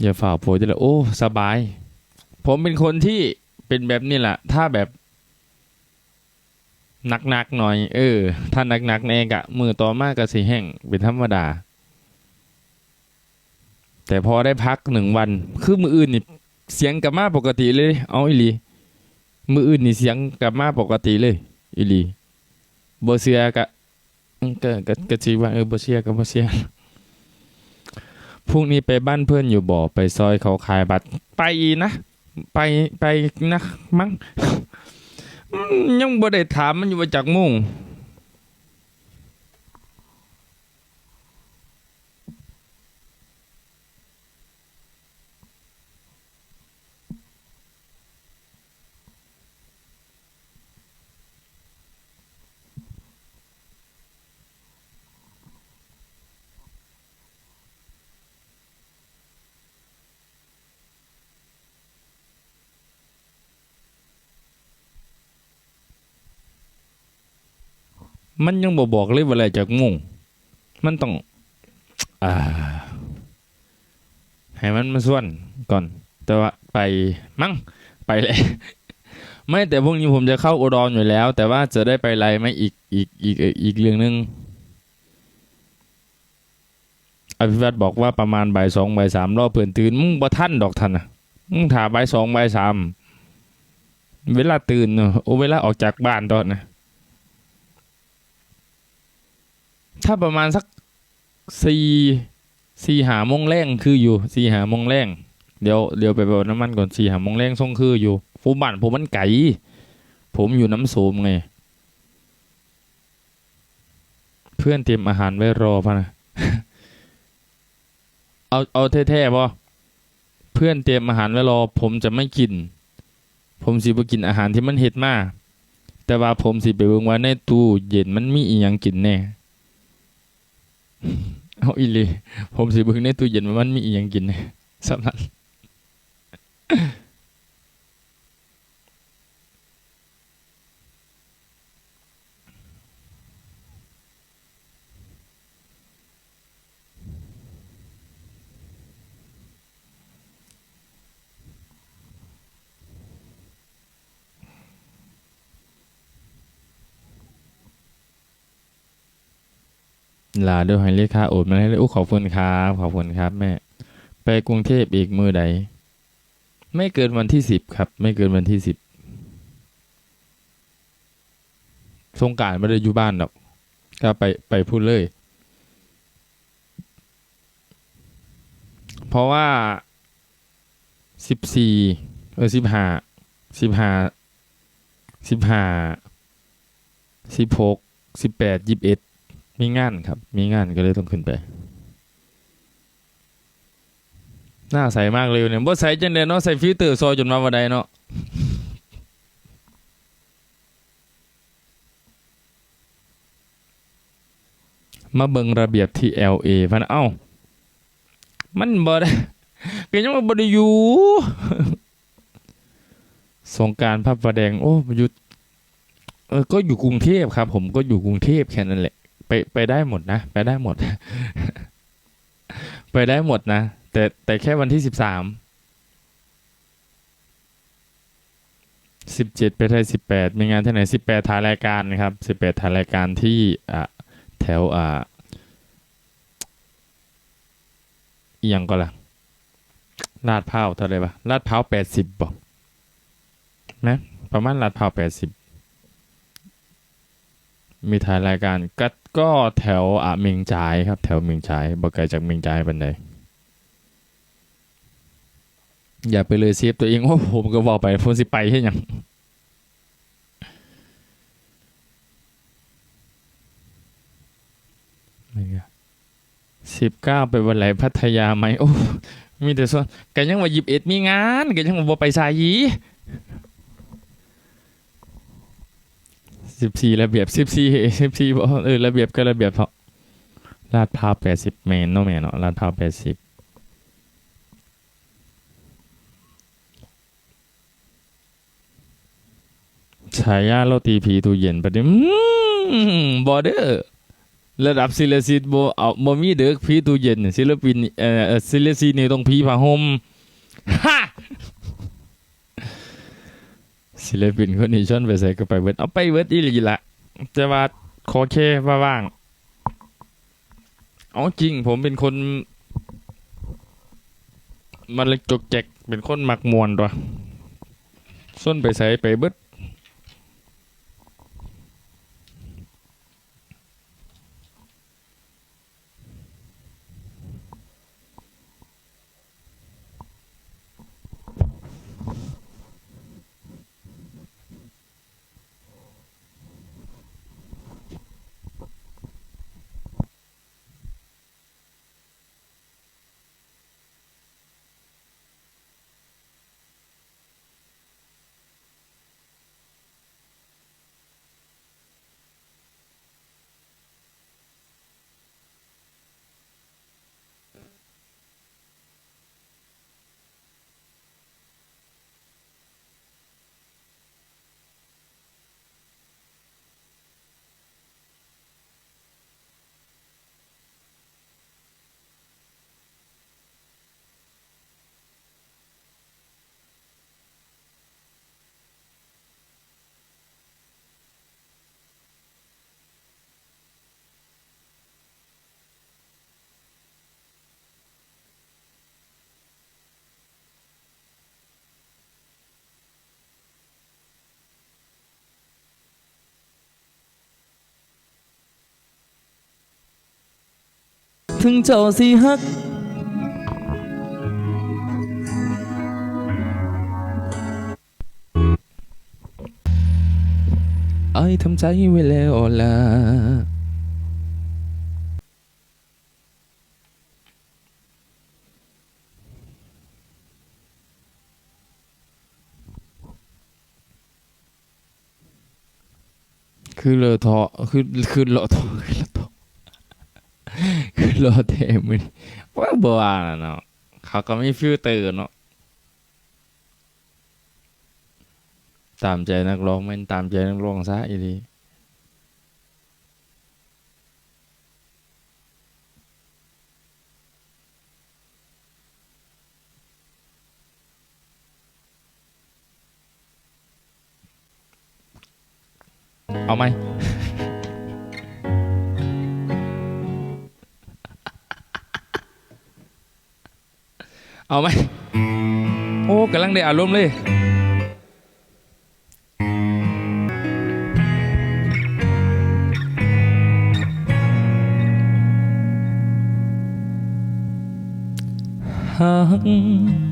อย่าฝ่าโพยจะเลยโอ้ สบาย ผมเป็นคนที่เป็นแบบนี้แหละถ้าแบบหนักๆหน่อย เออ ถ้าหนักๆแน่กะมือต่อมากก็สิแห้งเป็นธรรมดา แต่พอได้พักหนึ่งวัน คือมืออื่นนี่เสียงกลับมาปกติเลย เอาอีหลี มืออื่นนี่เสียงกลับมาปกติเลยอีหลีบเสียกะก็ก็ก็สิว่าเออบเสียก็บ่เสีย พรุ่งนี้ไปบ้านเพื่อนอยู่บ่อไปซอยเขาขายบัตร ไปนะ ไปไปนะ มั้งยังบ่ได้ถามมันอยู่ว่าจากมุ่ง มันยังบ่บอกเลยว่าอะไรจากมุ่งมันต้อง อ่า ให้มันมาส่วนก่อน แต่ว่าไปมั้งไปเลย ไม่แต่พรุ่งนี้ผมจะเข้าอุดรอยู่แล้ว แต่ว่าจะได้ไปไรไหมอีกอีกอีกอีกอีกเรื่องหนึงอภิวัตบอกว่าประมาณบ่ายสองบ่ายสามรอเพื่อนตื่นมึงบ่ท่านดอกท่านนะมึงถาบ่ายสองบ่ายสามเวลาตื่นเนอะโอเวลาออกจากบ้านตอนนะ ถ้าประมาณสักสี่สี่หามงแรงคืออยู่สี่หามงแรงเดี๋ยวเดี๋ยวไปเบิกน้ำมันก่อนสี่หามงแรงส่งคืออยู่ผมบ้านผมมันไก่ผมอยู่น้ำโสมไง เพื่อนเตรียมอาหารไว้รอพะนะเอาเอาแท้ๆป่ะเพื่อนเตรียมอาหารไว้รอ ผมจะไม่กิน ผมสิบ่กินอาหารที่มันเฮ็ดมากแต่ว่าผมสิไปเบิ่งว่าในตู้เย็นมันมีอีหยังกินแน่ เอาอีเลีผมสิเบิ่งในตู้เย็นมันมีอีหยังกินแน่สำนักบ ลาด้วยให้เลขาโอนมาให้เลยอู้ขอบคุณครับขอบคุณครับแม่ ไปกรุงเทพอีกมือใด ไม่เกินวันที่สิบครับ ไม่เกินวันที่สิบสงการไม่ได้อยู่บ้านหรอกก็ไปไปพูดเลย เพราะว่าสิบสี่เออสิบห้าสิบห้าสิบห้าสิบหกสิบแปดยี่สิบเอ็ด มีงานครับ มีงานก็เลยต้องขึ้นไปหน้าใสมากเลยเนี่ยบ่ใสจังเดเนาะใส่ฟิลเตอร์ซอยจนมาวันใดเนาะมาเบิ่งระเบียบที่ LA พันเอ้า มันบ่ได้ก็ยังบ่ได้อยู่สงกรารพระประแดง โอ้อยู่เออก็อยู่กรุงเทพครับ ผมก็อยู่กรุงเทพแค่นั้นแหละ ไปไปได้หมดนะ ไปได้หมด ไปได้หมดนะ แต่แต่แค่วันที่สิบสามสิบเจ็ดไปไทยสิบแปดมีงานที่ไหนสิบแปดถ่ายรายการนะครับสิบแปดถ่ายรายการที่อะแถวอ่าอียงก็ล่ะลาดพร้าเท่าไรปะลาดพร้าแปดสิบบอกนะประมาณลาดพร้าแปดสิบ มีถ่ายรายการก็ก็แถวอะเมียงจายครับ แถวเมียงจายบ่ไกลจากเมียงจายปันใดอย่าไปเลยเซฟตัวเองโอ้ผมก็บอกไปผมสิไปแค่ยังสิบเก้าไปวันไหนพัทยาไหมโอ้มีแต่ส่วนกันยังว่าหยิบเอ็ดมีงานกันยังว่าบ่ไปสายยี สิบสี่ระเบียบสิบสี่สิบสี่บ่เออระเบียบก็ระเบียบเถอะลาดพร้าวแปดสิบเมนเนาะแม่เนาะลาดพร้าวแปดสิบฉายาโรตีผีตู้เย็นประเดี๋ยวบอเดอร์ระดับศิลศิลป์บ่เอาบ่มีเด้อพี่ตู้เย็นศิลปินเอ่อเอ่อศิลศิลป์นี่ต้องพี่ผ้าห่มฮะ ศิลปินคนนี้ชวนไปใส่ก็ไปเบิร์ดเอาไปเบิร์ดอีหลีละแต่ว่าขอแค่ว่าว่างเอาจริง ผมเป็นคน มันเลยจกแจกเป็นคนมักมวนตัวส่วนไปใส่ไปเบิด ถึงเจ้าสิฮัก ไอ้ทำใจไว้แล้วล่ะคือเลอทอคือคือเลอทอคือเลอทอ คือเลเทมือนว่าบัวน่ะเนาะเขาก็ไม่ฟิลเตอร์เนาะตามใจนักร้องแม่นตามใจนักร้องซะอีดีเอาไหม เอาไหม โอ้กำลังได้อารมณ์เลยหาก